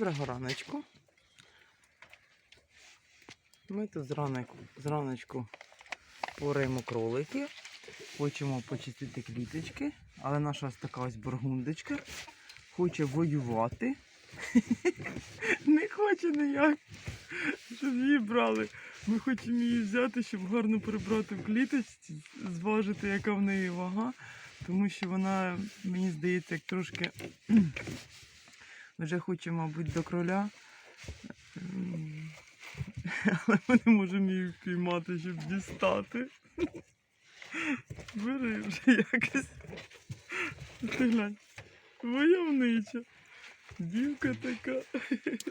Доброго раночку. Ми тут зранку, зраночку пораємо кролики. Хочемо почистити кліточки, але наша ось така ось бургундочка хоче воювати. Не хоче ніяк, щоб її брали. Ми хочемо її взяти, щоб гарно прибрати в кліточці, зважити, яка в неї вага, тому що вона, мені здається, як трошки вже хоче, мабуть, до кроля. Ем, Але ми не можемо її впіймати, щоб дістати. Бери вже якось. Ти глянь. Войовнича. Дівка така.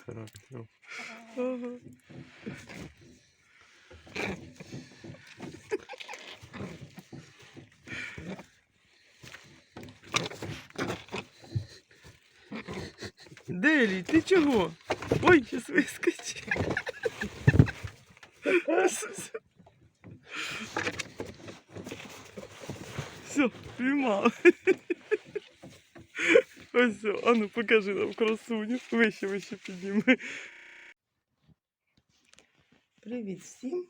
Характер. Ага. Делі, ти чого? Ой, щас вискочи. Все, піймали. Ось все, а ну покажи нам красуню. Вище, вище підніми. Привіт всім.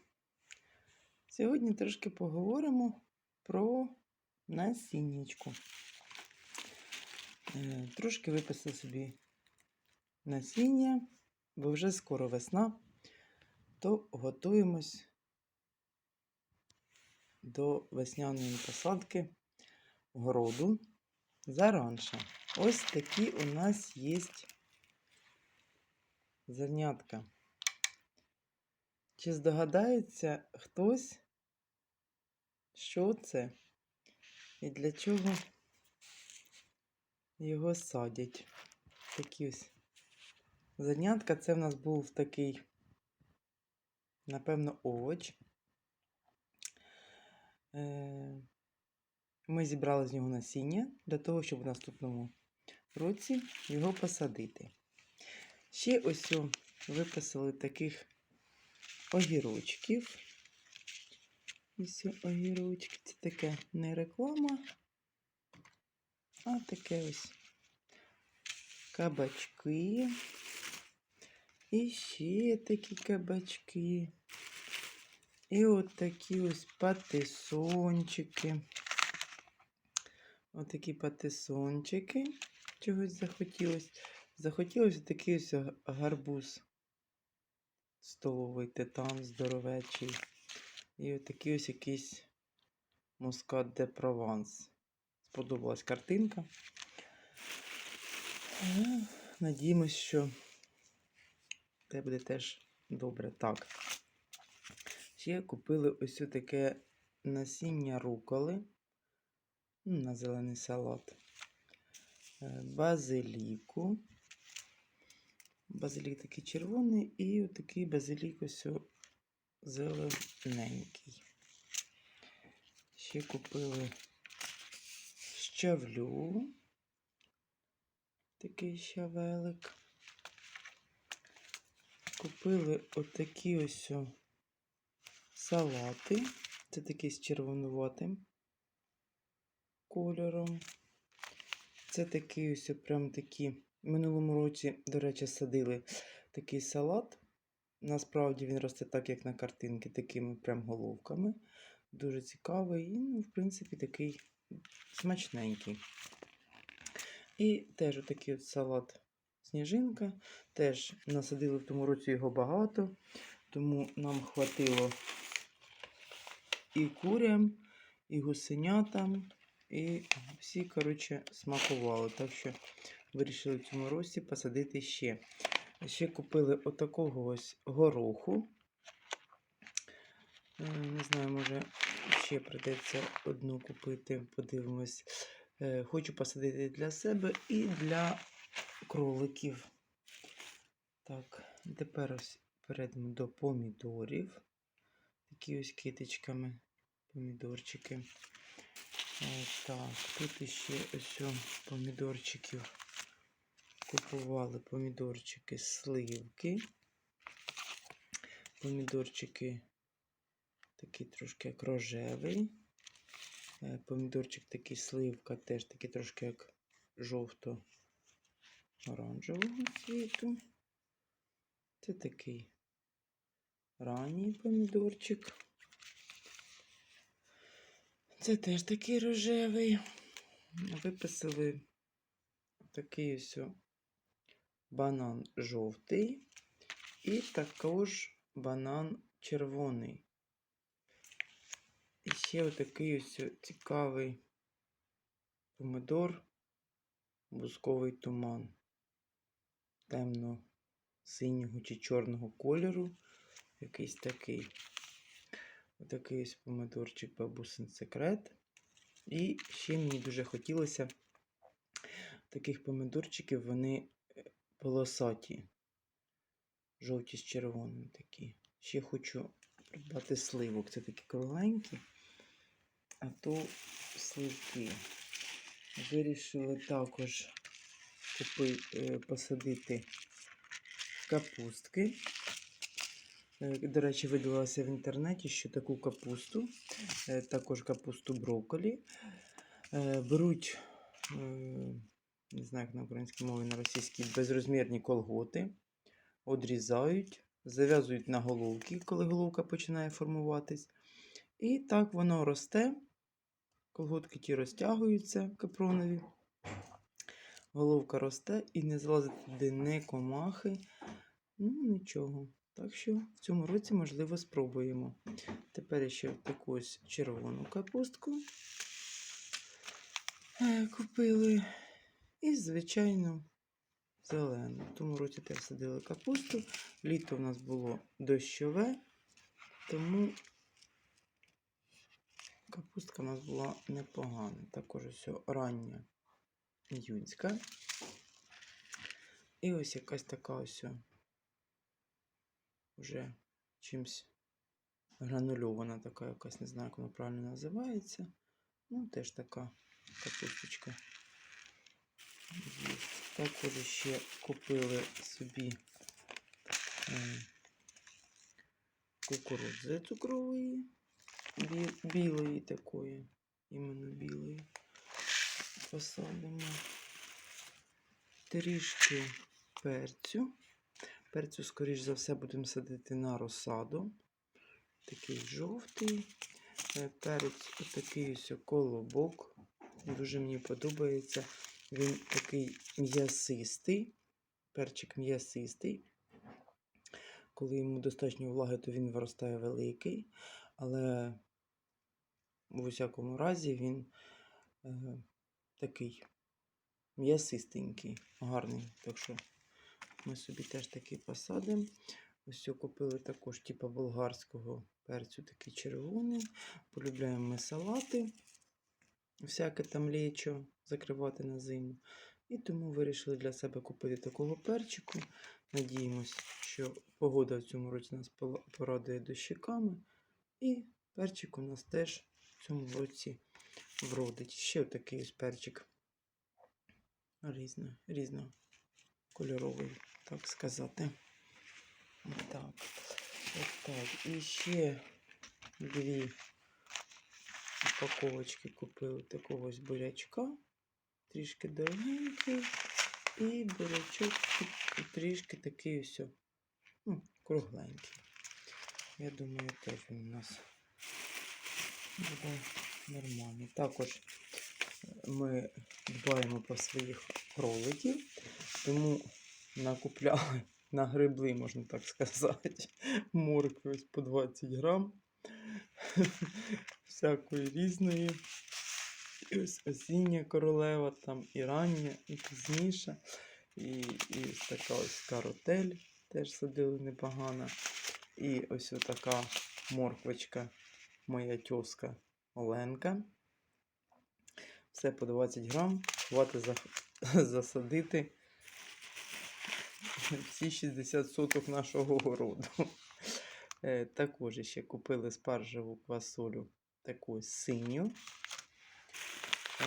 Сьогодні трошки поговоримо про насіннячку. Е, Трошки виписав собі насіння, бо вже скоро весна, то готуємось до весняної посадки городу заранше. Ось такі у нас є зернятка. Чи здогадається хтось, що це і для чого його садять? Такі ось зернятка. Це в нас був такий, напевно, овоч. Е, Ми зібрали з нього насіння для того, щоб в наступному році його посадити. Ще ось виписали таких огірочків. Ось огірочки. Це таке не реклама, а таке ось кабачки. І ще такі кабачки. І от такі ось патисончики. Отакі патисончики. Чогось захотілось. Захотілося такий ось гарбуз. Столовий титан здоровечий. І отакий ось якийсь мускат де Прованс. Сподобалась картинка. Е, Надіємось, що це буде теж добре. Так. Ще купили ось таке насіння руколи ну, на зелений салат. Е, Базиліку. Базилік такий червоний і такий базилік ось зелененький. Ще купили щавлю. Такий щавелик. Купили отакі ось салати. Це такий з червонуватим кольором. Це такий ось прям такі. В минулому році, до речі, садили такий салат. Насправді він росте так, як на картинки, такими прям головками. Дуже цікавий і, ну, в принципі, такий смачненький. І теж отакий от салат сніжинка. Теж насадили в тому році його багато, тому нам хватило і курям, і гусенятам, і всі, коротше, смакували. Так що вирішили в цьому році посадити ще. Ще купили отакого ось гороху. Е, Не знаю, може ще прийдеться одну купити, подивимось. Е, Хочу посадити для себе і для кроликів. Так, тепер ось перейдемо до помідорів. Такі ось китичками помідорчики. Так, тут іще ось помідорчиків. Купували помідорчики сливки. Помідорчики такий трошки як рожевий. Е, Помідорчик такий сливка, теж такий трошки як жовто оранжевого цвіту. Це такий ранній помідорчик. Це теж такий рожевий. Виписали такий ось банан жовтий і також банан червоний. І ще отакий ось цікавий помидор, бусковий туман темно-синього чи чорного кольору. Якийсь такий. Отакий ось помидорчик бабусин секрет. І ще мені дуже хотілося таких помидорчиків, вони е, полосаті, жовті з червоним такі. Ще хочу придбати сливок. Це такі кругленькі, а то сливки. Вирішили також купи, е, посадити капустки. Е, До речі, видалася в інтернеті, що таку капусту, е, також капусту брокколі, беруть, не знаю, як на українській мові, на російській, безрозмірні колготи, одрізають, зав'язують на головки, коли головка починає формуватись. І так воно росте. Колготки ті розтягуються капронові. Головка росте і не залазить туди не комахи. Ну, нічого. Так що в цьому році, можливо, спробуємо. Тепер ще таку ось червону капустку е, купили. І, звичайно, зелену. В тому році теж садили капусту. Літо в нас було дощове, тому капустка у нас була непогана. Також ось рання юнська. І ось якась така ось вже чимсь гранульована така якась, не знаю, як вона правильно називається. Ну, теж така капусточка. Також ще купили собі е, кукурудзи цукрової, білої такої, іменно білої. Посадимо трішки перцю. Перцю, скоріш за все, будемо садити на розсаду. Такий жовтий. Е, Перець такий ось колобок. Дуже мені подобається. Він такий м'ясистий. Перчик м'ясистий. Коли йому достатньо влаги, то він виростає великий. Але в усякому разі він е, такий м'ясистенький, гарний. Так що ми собі теж такий посадимо. Ось купили також, типу болгарського перцю, такий червоний. Полюбляємо ми салати, всяке там лечо закривати на зиму. І тому вирішили для себе купити такого перчику. Надіємось, що погода в цьому році нас порадує дощиками. І перчик у нас теж в цьому році вродить. Ще такий ось перчик різно, різнокольоровий, так сказати. Так, отак. І ще дві упаковочки купили такого ось бурячка. Трішки довгенький. І бурячок трішки такий ось, ну, кругленький. Я думаю, теж він у нас буде нормальний. Також ми дбаємо про своїх кроликів, тому накупляли, нагребли, можна так сказати, моркви ось по 20 грам, всякої різної. І ось осіння королева, там і рання, і пізніша. І, і ось така ось каротель теж садили непогано. І ось така морквочка, моя тьоска Оленка. Все по 20 грам. Хватить за, засадити всі 60 соток нашого городу. Е, також ще купили спаржеву квасолю таку синю,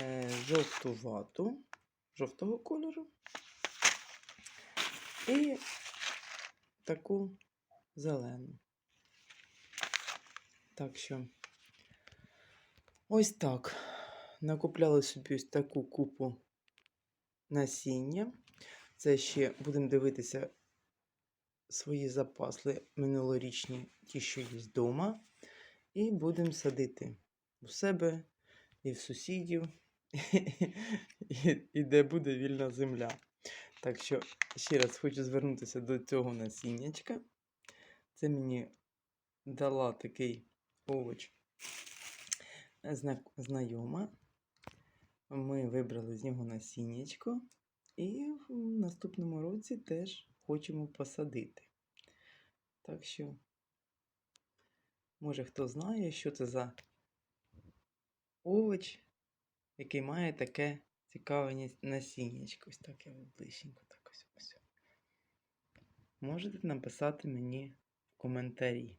е, жовтувату, жовтого кольору. І таку зелену. Так що ось так. Накупляли собі ось таку купу насіння. Це ще будемо дивитися свої запасли минулорічні, ті, що є вдома. І будемо садити у себе і в сусідів, і, і де буде вільна земля. Так що ще раз хочу звернутися до цього насіннячка. Це мені дала такий овоч знайома. Ми вибрали з нього насіннячко і в наступному році теж хочемо посадити. Так що, може хто знає, що це за овоч, який має таке цікаве насіннячко. Ось так я ближченько так ось. ось. Можете написати мені в коментарі.